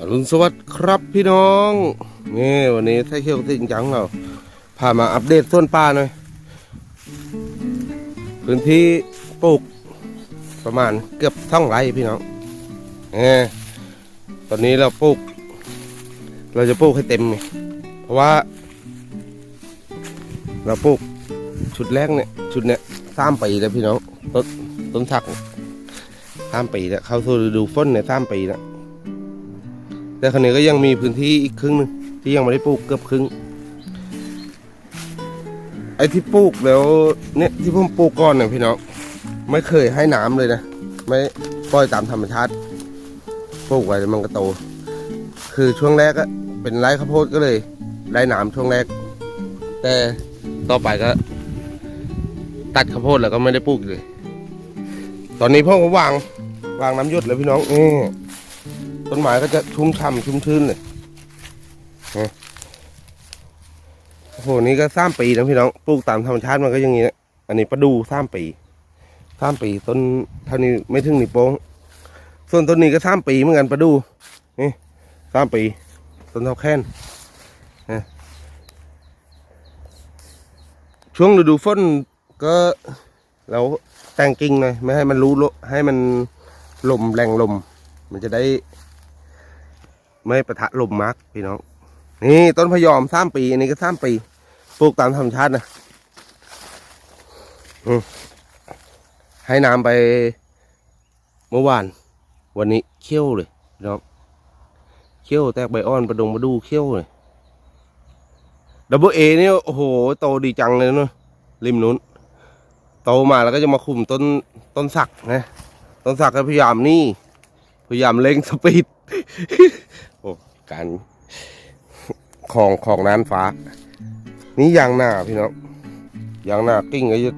อรุณสวัสดิ์ครับพี่น้องนี่วันนี้ไทยเคียวจริงจังเราพามาอัปเดตต้นป่าหน่อยพื้นที่ปลูกประมาณเกือบท่องไร่พี่น้องเออตอนนี้เราปลูก เราจะปลูกให้เต็ม เพราะว่า เราปลูกชุดแรกเนี่ยชุดเนี้ยสามปีแล้วพี่น้องต้นต้นสักสามปีแล้วเข้าสู่ฤดูฝนเนี่ยสามปีแล้ว แต่คราวนี้ก็ยังมีพื้นที่อีกครึ่งหนึงที่ยังไม่ได้ปลูกเกือบครึ่ง ไอ้ที่ปลูกแล้วเนี่ยที่ผมปลูกก่อนเนี่ยพี่น้องไม่เคยให้น้ำเลยนะ ไม่ปล่อยตามธรรมชาติปลูกไว้มันก็โต คือช่วงแรกอะเป็นไร่ข้าวโพดก็เลยได้น้ำช่วงแรก แต่ต่อไปก็ ตัดข้าวโพดแล้วก็ไม่ได้ปลูกเลย ตอนนี้พ่อก็วาง วางน้ำหยดแล้วพี่น้องเออ ต้นไม้ก็จะชุ่มฉ่ำชุ่มชื้นเลยโอ้โหนี่ก็สามปีนะพี่น้องปลูกตามธรรมชาติมันก็อย่างงี้นะอันนี้ประดูสามปีสามปีต้นเท่านี้ไม่ถึงนิโป้งส่วนต้นนี้ก็สามปีเหมือนกันประดูนี่สามปีต้นเท่าแค้นช่วงฤดูฝนก็เราแต่งกิ่งหน่อยไม่ให้มันรู้ให้มันลมแรงลม มันจะได้ ไม่ประทะลมมากพี่น้อง นี่ต้นพยอมสามปี อันนี้ก็สามปี ปลูกตามธรรมชาตินะให้น้ำไปเมื่อวาน วันนี้เขี้ยวเลยพี่น้องเขี้ยวแตกใบอ่อนประดงมาดูเขี้ยวเลยดับเบิลเอนี่โอ้โหโตดีจังเลยเนาะริมนู้นโตมาแล้วก็จะมาคุมต้นต้นสักนะต้นสักก็พยายามนี่ พยายามเร่งสปีดโอ้การของของน้ำฟ้า นี่ยางหน้าพี่น้องยางหน้ากิ้งก็จะ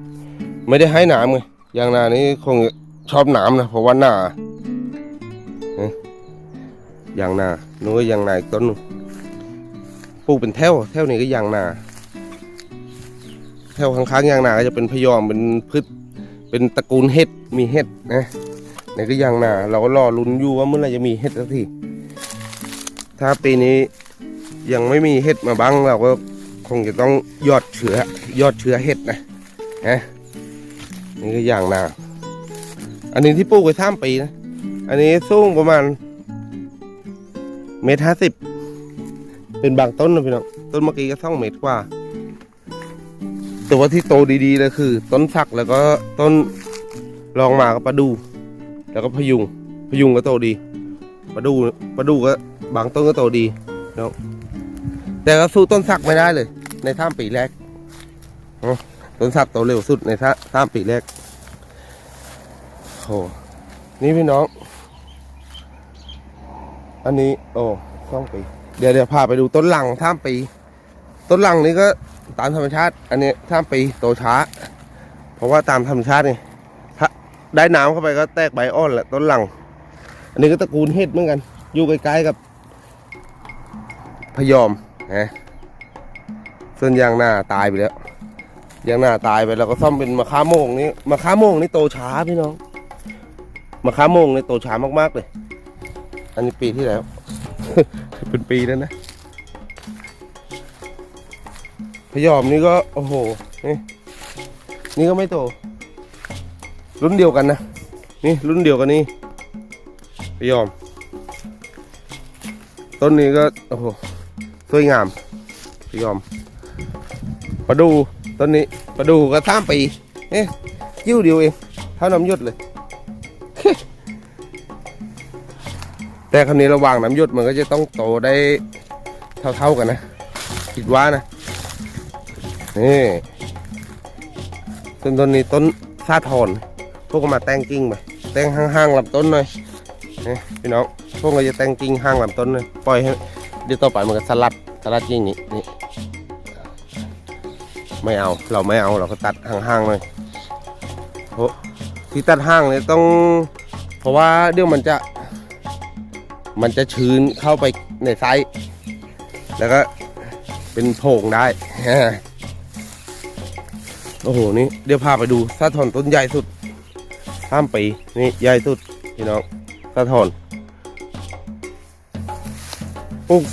ไม่ได้ให้หนามไงยางหน้านี้คงชอบหนามนะเพราะว่าหน้ายางหน้านู้นยางหน้าอีกต้นนึงปลูกเป็นแถวแถวนี้ก็ยางหน้าแถวข้างๆยางหน้าก็จะเป็นพยอมเป็นพืชเป็นตระกูลเห็ดมีเห็ดนะ นี่ก็ยางหนาเราก็รอลุ้นอยู่ว่าเมื่อไรจะมีเห็ดสักทีถ้าปีนี้ยังไม่มีเห็ดมาบ้างเราก็คงจะต้องยอดเชื้อยอดเชื้อเห็ดนะนะนี่ก็อย่างนาอันนี้ที่ปลูกไว้ท่ามปีนะ อันนี้สูงประมาณเมตรห้าสิบเป็นบางต้นนะพี่น้องต้นเมื่อกี้ก็สองเมตรกว่าแต่ว่าที่โตดีๆเลยคือ ต้นสักแล้วก็ต้นรองมาก็ประดู แล้วก็พยุงพยุงก็โตดีประดูประดูก็บางต้นก็โตดีเนาะแต่ก็สู้ต้นสักไม่ได้เลย ในท่ามปีแรกต้นสักโตเร็วสุดในท่าท่ามปีแรกโหนี่พี่น้อง อันนี้ โอ้สองปี เดี๋ยวเดี๋ยวพาไปดูต้นหลังท่ามปี ต้นหลังนี้ก็ตามธรรมชาติ อันนี้ท่ามปีโตช้า เพราะว่าตามธรรมชาตินี่ ได้น้ำเข้าไปก็แตกใบอ่อนแหละต้นหลัง อันนี้ก็ตระกูลเห็ดเหมือนกัน อยู่ใกล้ๆกับ พยอมนะส่วนยางหน้าตายไปแล้วยางหน้าตายไปแล้วก็ซ่อมเป็นมะขามโมงนี่มะขามโมงนี่โตช้าพี่น้องมะขามโมงนี่โตช้ามากๆเลย อันนี้ปีที่แล้ว เป็นปีแล้วนะพยอมนี่ก็โอ้โหนี่นี่ก็ไม่โต รุ่นเดียวกันนะ นี่รุ่นเดียวกันนี่พยอม ต้นนี้ก็โอ้โหสวยงามพยอมประดูต้นนี้ประดูก็สามปีเอ๊ะยิ้วเดียวเองเท่าน้ำยดเลย แต่คราวนี้ระหว่างน้ำยดมันก็จะต้องโตได้เท่าๆกันนะคิดว่านะนี่ต้นต้นนี้ต้นซาทอน พวกก็มาแต่งกิ่งไปแต่งห่างๆลำต้นหน่อยนี่พี่น้องพวกเราจะแต่งกิ่งห้างลำต้นเลยปล่อยให้เดี๋ยวต่อไปมันก็สลัดสลัดกิ่งนี้นี่ไม่เอาเราไม่เอาเราก็ตัดห่างๆเลยเพราะที่ตัดห่างเนี่ยต้อง เพราะว่าเดี๋ยวมันจะ มันจะชื้นเข้าไปในไซส์แล้วก็เป็นโพรงได้โอ้โหนี่เดี๋ยวพาไปดูซาทอนต้นใหญ่สุด ข้ามปีนี่ใหญ่สุดพี่น้องซาทอนปลูก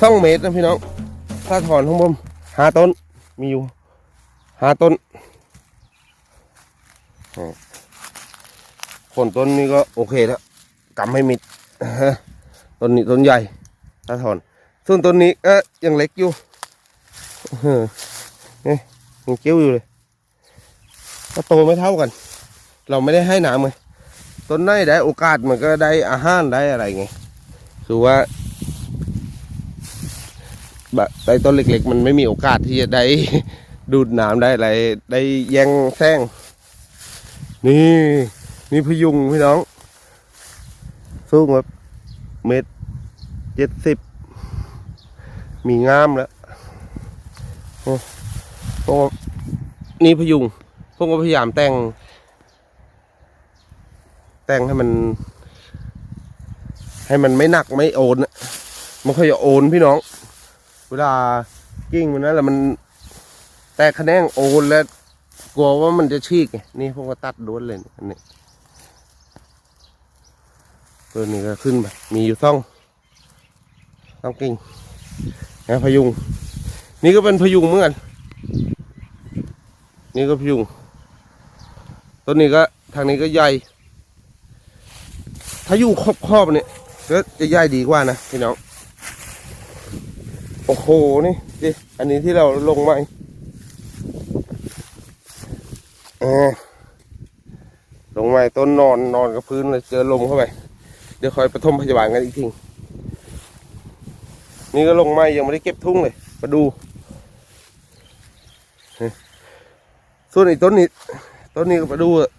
สองเมตรนะพี่น้องถ้าถอนของผมหาต้นมีอยู่หาต้นอ่าคนต้นนี้ก็โอเคแล้วกำให้มิดต้นนี้ต้นใหญ่ถ้าถอนส่วนต้นนี้ก็ยังเล็กอยู่เออนี่ยังเกี้ยวอยู่เลยก็โตไม่เท่ากัน เราไม่ได้ให้น้ำไงต้นไหนได้โอกาสมันก็ได้อาหารได้อะไรไงคือว่าแบบไอ้ต้นเล็ก ๆ มันไม่มีโอกาสที่จะได้ดูดน้ำได้อะไรได้แย่งแซงนี่นี่พยุงพี่น้อง สูงแบบเมตรเจ็ดสิบมีงามแล้วโอ้พวกนี่พยุงพวกก็พยายามแต่ง แต่งให้มัน ให้มันไม่หนักไม่โอนอะมันค่อยจะโอนพี่น้อง เวลากิ้งมันนั้นแหละมัน แตกคะแขนงโอนแล้วกลัวว่ามันจะฉีกไงนี่พวกก็ตัดด้วนเลยอันนี้ตัวนี้ก็ขึ้นไปมีอยู่ซ่องซ่องกิ้งนะพยุง นี่ก็เป็นพยุงเหมือนกันนี่ก็พยุงต้นนี้ก็ทางนี้ก็ใหญ่ ถ้าอยู่ครอบๆเนี่ยก็จะใหญ่ดีกว่านะพี่น้อง โอ้โห นี่ดิอันนี้ที่เราลงมาอลงมาต้นนอนนอนกับพื้นเลยเจอลมเข้าไป เดี๋ยวคอยปฐมพยาบาลกันอีกทีนี่ก็ลงมายังไม่ได้เก็บทุ่งเลย มาดู ส่วนอีกต้นนี้ ต้นนี้ก็มาดูอะ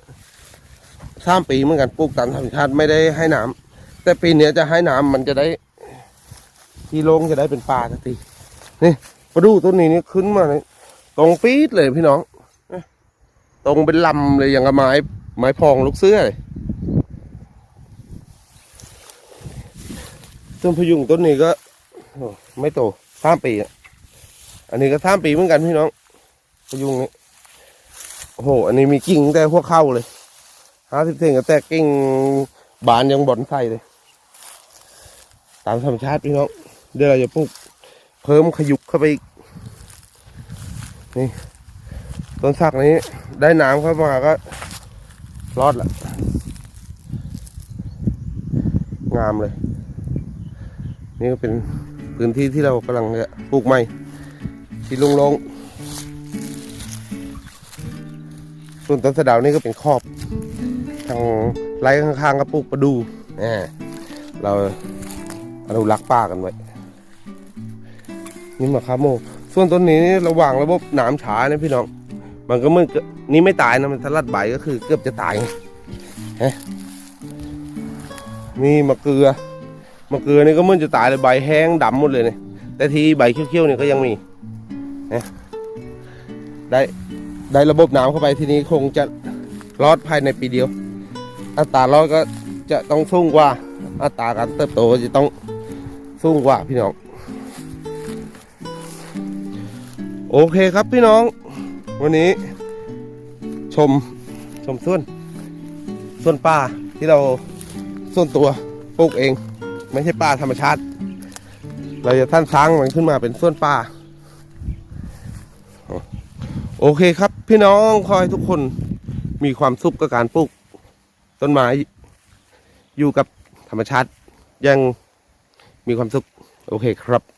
สามปีเหมือนกันปลูกตามธรรมชาติไม่ได้ให้น้ำแต่ปีเนี้ยจะให้น้ำมันจะได้ ที่โลงจะได้เป็นป่าสักทีนี่มาดูต้นนี้นี่ขึ้นมาเลยตรงปี๊ดเลยพี่น้องตรงเป็นลำเลยอย่างกับไม้ไม้พองลูกเสื้อเลยต้นพยุงต้นนี้ก็ไม่โตสามปีอันนี้ก็สามปีเหมือนกันพี่น้องพยุงนี้โอ้โห อันนี้มีกิ่งแต่หัวเข้าเลย ห้าสิบเซนก็แต่กิ่งบานยังบอนใส่เลย ตามธรรมชาติพี่น้องเดี๋ยวเราจะปลูกเพิ่มขยุกเข้าไปอีกนี่ต้นสักนี้ได้น้ำเข้ามาก็รอดละงามเลย นี่ก็เป็นพื้นที่ที่เรากำลังจะปลูกใหม่ ที่ลงๆส่วนต้นสะดาวนี่ก็เป็นครอบ ทางไร่ข้างๆก็ปลูกประดูแหมเราอนุรักษ์ป่ากันไว้ นี่มะขามโมส่วนต้นนี้ระหว่างระบบหนามฉานะพี่น้อง มันก็เมื่อนกับนี่ไม่ตายนะมันสลัดใบก็คือเกือบจะตายฮะนี่มะเกลือมะเกลือนี่ก็เมื่อนจะตายเลยใบแห้งดำหมดเลยเนี่ยแต่ทีใบเขี้ยวๆเนี่ยก็ยังมีนะได้ได้ระบบน้ำเข้าไปทีนี้คงจะรอดภายในปีเดียว อัตรารอดก็จะต้องสูงกว่า อัตราการเติบโตจะต้องสูงกว่าพี่น้อง โอเคครับพี่น้อง วันนี้ ชมชมส่วนส่วนป่าที่เราส่วนตัวปลูกเอง ไม่ใช่ป่าธรรมชาติ เราจะท่านสร้างมันขึ้นมาเป็นส่วนป่าโอเคครับพี่น้องขอให้ทุกคนมีความสุขกับการปลูก ต้นไม้ อยู่กับธรรมชาติยังมีความสุข โอเคครับ